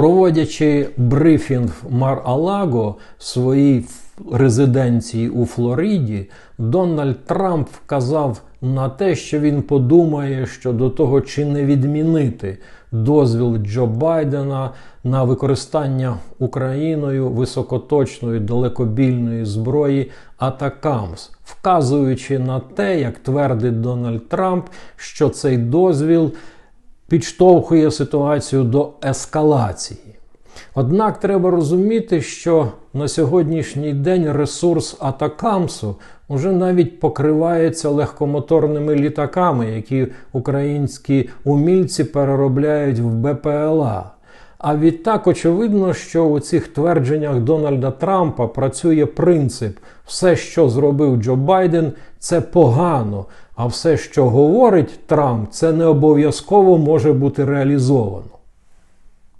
Проводячи брифінг Мар-Алаго в своїй резиденції у Флориді, Дональд Трамп вказав на те, що він подумає щодо того, чи не відмінити дозвіл Джо Байдена на використання Україною високоточної далекобільної зброї Атакамс, вказуючи на те, як твердить Дональд Трамп, що цей дозвіл підштовхує ситуацію до ескалації. Однак треба розуміти, що на сьогоднішній день ресурс Атакамсу вже навіть покривається легкомоторними літаками, які українські умільці переробляють в БПЛА. А відтак очевидно, що у цих твердженнях Дональда Трампа працює принцип: все, що зробив Джо Байден, це погано, а все, що говорить Трамп, це не обов'язково може бути реалізовано.